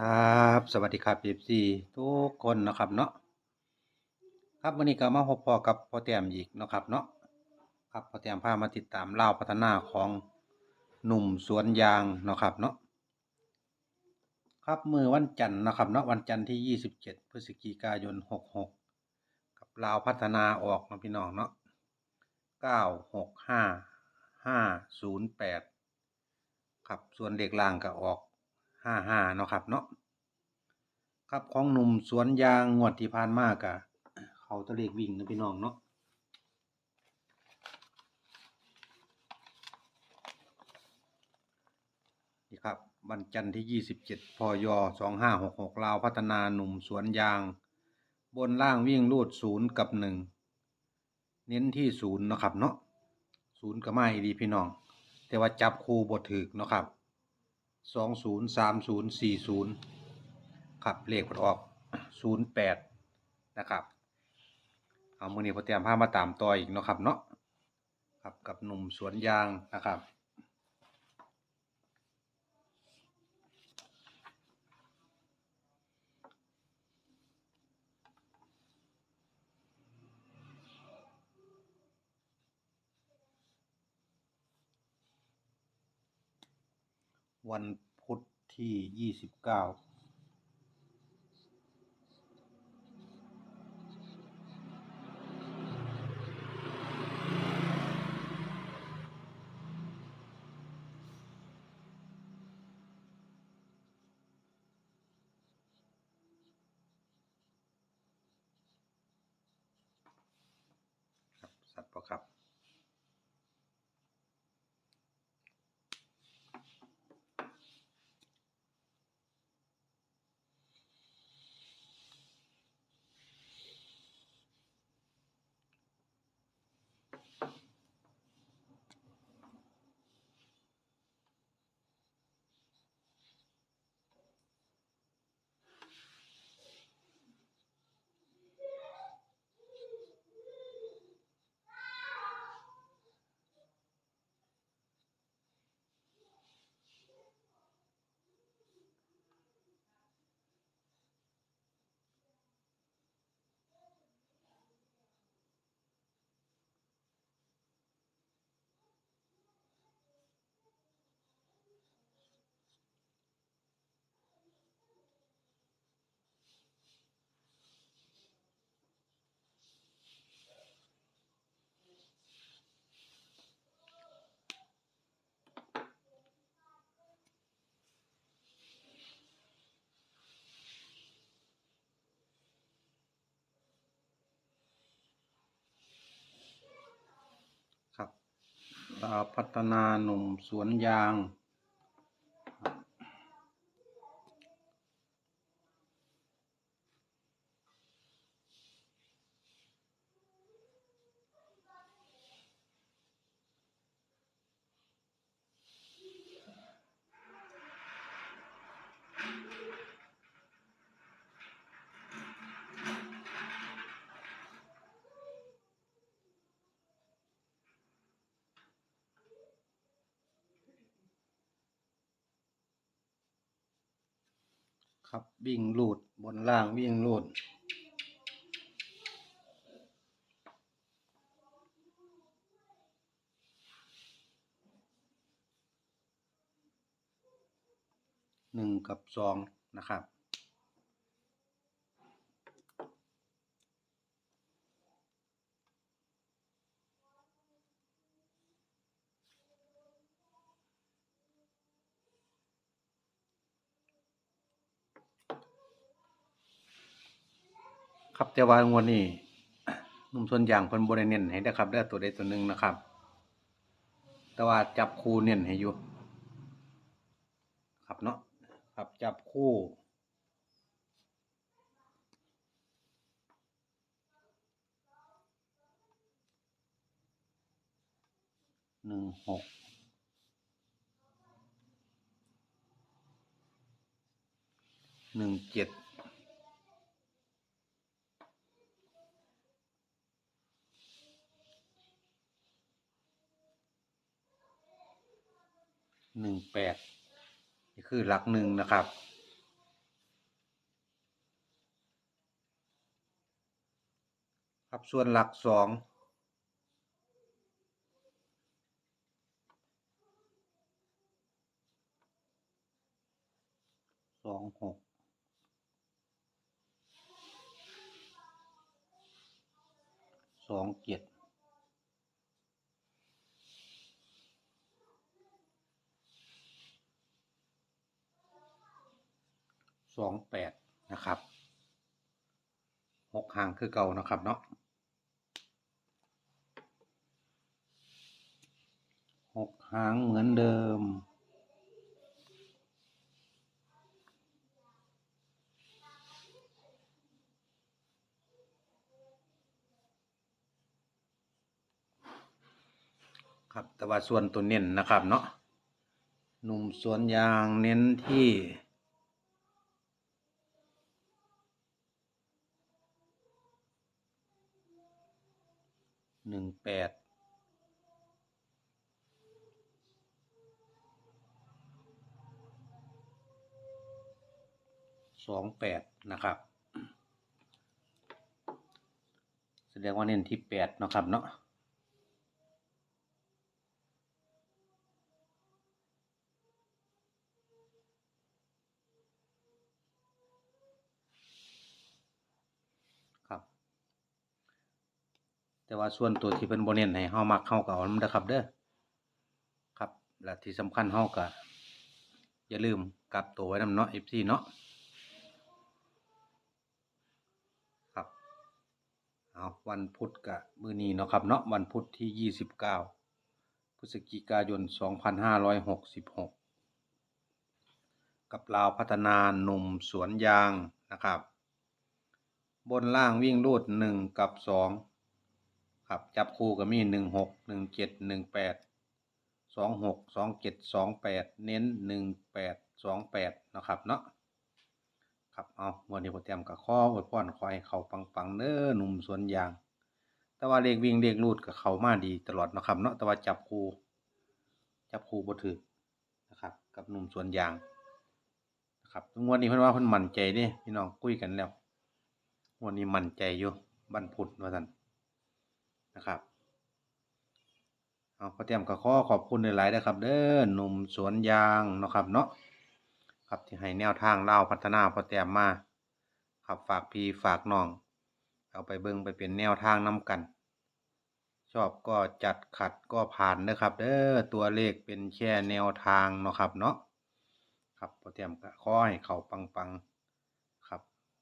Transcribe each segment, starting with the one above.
ครับสวัสดีครับเอฟซีทุกคนนะครับเนาะครับวันนี้ก็มาพบพอกับพ่อแต้มอีกนะครับเนาะครับพ่อแต้มพามาติดตามเล่าพัฒนาของหนุ่มสวนยางนะครับเนาะครับมือวันจันทร์นะครับเนาะวันจันทร์ที่ 27 พฤศจิกายน 66 กับลาวพัฒนาออกเนาะพี่น้องเนาะ965 508 ครับส่วนเด็กล่างก็ออก ห้าห้าเนาะครับเนาะครับของหนุ่มสวนยางงวดที่ผ่านมากอะเขาตะเลกวิ่งนะพี่น้องเนาะนี่ครับวันจันทร์ที่ยี่สิบเจ็ดพยสองห้าหกหกลาวพัฒนาหนุ่มสวนยาง บนล่างวิ่งรูดศูนย์กับหนึ่งเน้นที่ศูนย์นะครับเนาะศูนย์ก็ไม่ดีพี่น้อง แต่ว่าจับคู่บทถึกเนาะครับ สองศูนย์สามศูนย์สี่ศูนย์ครับเลขผลออกศูนย์แปดนะครับ เอามือนี้พอเตรียมผ้ามาตามต่ออีกเนาะครับเนาะครับกับหนุ่มสวนยางนะครับ วันพุธที่ยี่สิบเก้าครับสัตว์ปรับครับาวพัฒนาหนุ่มสวนยาง ครับวิ่งลูดบนล่างวิ่งลูดหนึ่งกับสองนะครับ ครับแต่ว่างวดนี้หนุ่มส่วนอย่างเพิ่นบ่ได้เน้นให้นะครับได้ตัวใดตัวหนึ่งนะครับ แต่ว่าจับคู่เน้นให้อยู่ครับเนาะครับจับคู่หนึ่งหกหนึ่งเจ็ด หนึ่งแปดนี่คือหลักหนึ่งนะครับ ครับส่วนหลักสองสองหกสองเจ็ด สองแปดนะครับหกหางคือเก่านะครับเนาะหกหางเหมือนเดิมครับแต่ว่าส่วนตัวเน้นนะครับเนาะหนุ่มสวนยางเน้นที่ หนึ่งแปดสองแปดนะครับ แสดงว่าเน้นที่แปดนะครับเนาะ ครับ แต่ ว่าส่วนตัวที่เป็นโบเน้นให้เฮามักเฮาก็เอานำเด้อครับ เด้อครับ และที่สำคัญเฮาก็อย่าลืมกลับตัวไว้นำเนาะ FC เนาะครับเอาวันพุธกับมื้อนี้เนาะครับเนาะวันพุธที่ 29พฤศจิกายน 2566 กับลาวพัฒนาหนุ่มสวนยางนะครับ บนล่างวิ่งรูดหนึ่งกับสอง ครับ จับคู่ก็มีหนึ่งหกหนึ่งเจ็ดหนึ่งแปดสองหกสองเจ็ดสองแปดเน้นหนึ่งแปดสองแปดนะครับเนาะครับเอาวันนี้ผมเตรียมกับข้ออวยพรคอยเขาปังๆเน้อหนุ่มสวนยาง แต่ว่าเลขวิ่งเลขรูดกับเขามาดีตลอดนะครับเนาะแต่ว่าจับคู่จับคู่บ่ถือนะครับ กับหนุ่มสวนยางนะครับงวดนี้เพิ่นว่าเพิ่นมั่นใจเด้พี่น้องคุยกันแล้ววันนี้มั่นใจอยู่บันพุธว่าท่าน นะครับเอาพอเตรียมกับข้อขอบคุณหลายๆนะครับ เด้อหนุ่มสวนยางเนาะครับเนาะครับที่ให้แนวทางเล่าพัฒนาพอเตรียมมาครับฝากพี่ฝากน้อง เอาไปเบิ่งไปเป็นแนวทางนํกัน ชอบก็จัดขัดก็ผ่านนะครับ เด้อตัวเลขเป็นแค่แนวทางเนาะครับเนาะครับพอเตรียมก็ขอให้เขาปังๆครับ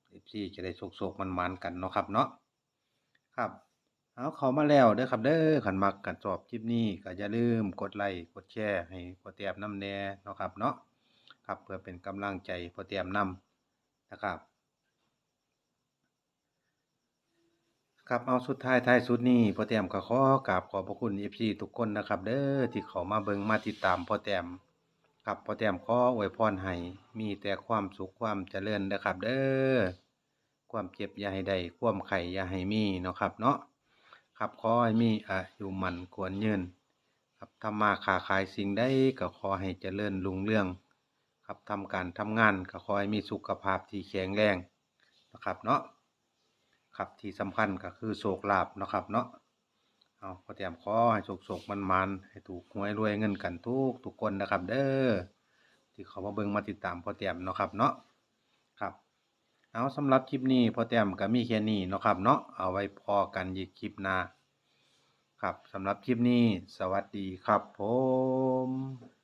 เอฟซีจะได้โศกๆมันๆกันเนาะครับเนาะครับ เอาเขามาแล้วเด้อครับเด้อขันมักกันชอบคลิปนี้ก็อย่าลืมกดไลค์กดแชร์ให้พอเตรียมน้ำแน่เนาะครับเนาะครับเพื่อเป็นกำลังใจพอเตรียมนำนะครับ ครับเอาสุดท้ายท้ายสุดนี้พอเตรียมก็ขอกราบขอบพระคุณเอฟซีทุกคนนะครับ เด้อที่เขามาเบิ่งมาติดตามพอเตรียมครับพอแต้มขออวยพรให้มีแต่ความสุขความเจริญนะครับ เด้อความเจ็บอย่าให้ได้ความไข่อย่าให้มีเนาะครับเนาะ ครับขอให้มีอายุมันควรยืนครับทำมาค้าขายสิ่งใดก็ขอให้เจริญรุ่งเรือง ครับทำการทำงานก็ขอให้มีสุขภาพที่แข็งแรงนะครับเนาะครับที่สำคัญก็คือโชคลาภเนะครับเนาะเอาพอเตรียมขอให้สุกสุกมันมันให้ถูกหวยรวยเงินกันทุกทุกคนนะครับ เด้อที่เขามาเบิ่งมาติดตามพอเตรียมเนาะครับเนาะ เอาสำหรับคลิปนี้พอแต้มก็มีแค่นี้เนาะครับเนาะเอาไว้พอกันยีกคลิปหน้าครับสำหรับคลิปนี้ สวัสดีครับผม